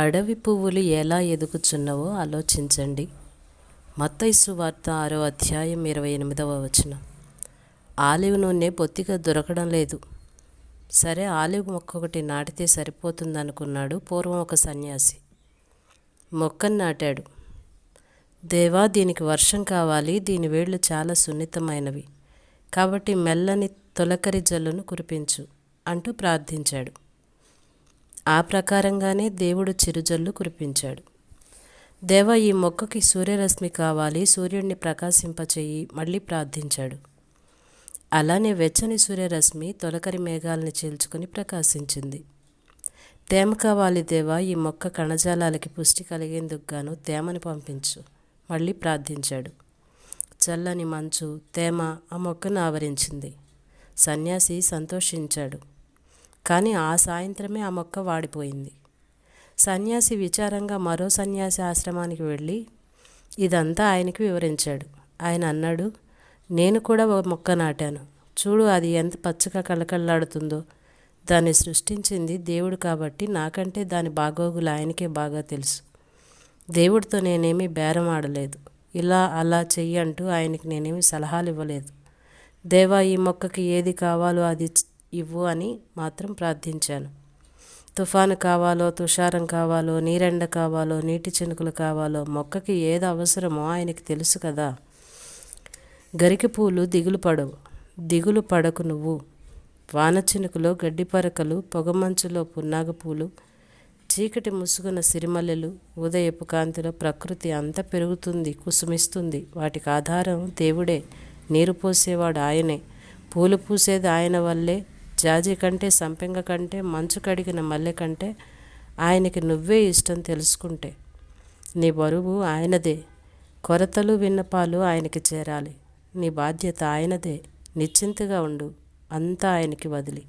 అడవి పువ్వులు ఎలా ఎదుగుచున్నవో ఆలోచించండి. మత్తైసు వార్త ఆరో అధ్యాయం ఇరవై ఎనిమిదవ వచనం. ఆలివ్ నూనె బొత్తిగా దొరకడం లేదు. సరే ఆలివ్ మొక్క ఒకటి నాటితే సరిపోతుందనుకున్నాడు పూర్వం ఒక సన్యాసి. మొక్కను నాటాడు. దేవా దీనికి వర్షం కావాలి దీని వేళ్ళు చాలా సున్నితమైనవి. కాబట్టి మెల్లని తొలకరి జల్లును కురిపించు అంటూ ప్రార్థించాడు. ఆ ప్రకారంగానే దేవుడు చిరుజల్లు కురిపించాడు. దేవ ఈ మొక్కకి సూర్యరశ్మి కావాలి సూర్యుడిని ప్రకాశింపచేయి మళ్ళీ ప్రార్థించాడు. అలానే వెచ్చని సూర్యరశ్మి తొలకరి మేఘాలను చీల్చుకొని ప్రకాశించింది. తేమ కావాలి దేవా ఈ మొక్క కణజాలాలకి పుష్టి కలిగేందుకు గాను తేమని పంపించు మళ్ళీ ప్రార్థించాడు. చల్లని మంచు తేమ ఆ మొక్కను ఆవరించింది. సన్యాసి సంతోషించాడు. కానీ ఆ సాయంత్రమే ఆ మొక్క వాడిపోయింది. సన్యాసి విచారంగా మరో సన్యాసి ఆశ్రమానికి వెళ్ళి ఇదంతా ఆయనకి వివరించాడు. ఆయన అన్నాడు నేను కూడా ఒక మొక్క నాటాను. చూడు అది ఎంత పచ్చగా కళకళలాడుతుందో. దాన్ని సృష్టించింది దేవుడు కాబట్టి నాకంటే దాని బాగోగులు ఆయనకే బాగా తెలుసు. దేవుడితో నేనేమీ బేరం ఆడలేదు. ఇలా అలా చెయ్యి అంటూ ఆయనకి నేనేమి సలహాలు ఇవ్వలేదు దేవా ఈ మొక్కకి ఏది కావాలో అది ఇవ్వు అని మాత్రం ప్రార్థించాను. తుఫాను కావాలో తుషారం కావాలో నీరెండ కావాలో నీటి చినుకులు కావాలో మొక్కకి ఏది అవసరమో ఆయనకి తెలుసు కదా. గరికి పూలు దిగులు పడవు. దిగులు పడకు నువ్వు. వాన చినుకులో గడ్డి పరకలు పొగమంచులో పున్నాగ పూలు చీకటి ముసుగున సిరిమల్లెలు ఉదయపు కాంతిలో ప్రకృతి అంత పెరుగుతుంది కుసుమిస్తుంది. వాటికి ఆధారం దేవుడే. నీరు పోసేవాడు ఆయనే. పూలు పూసేది ఆయన వల్లే జాజి కంటే సంపెంగ కంటే మంచు కడిగిన మల్లె కంటే ఆయనకి నువ్వే ఇష్టం తెలుసుకుంటే. నీ బరువు ఆయనదే. కొరతలు విన్నపాలు ఆయనకి చేరాలి. నీ బాధ్యత ఆయనదే. నిశ్చింతగా ఉండు. అంతా ఆయనకి వదిలి.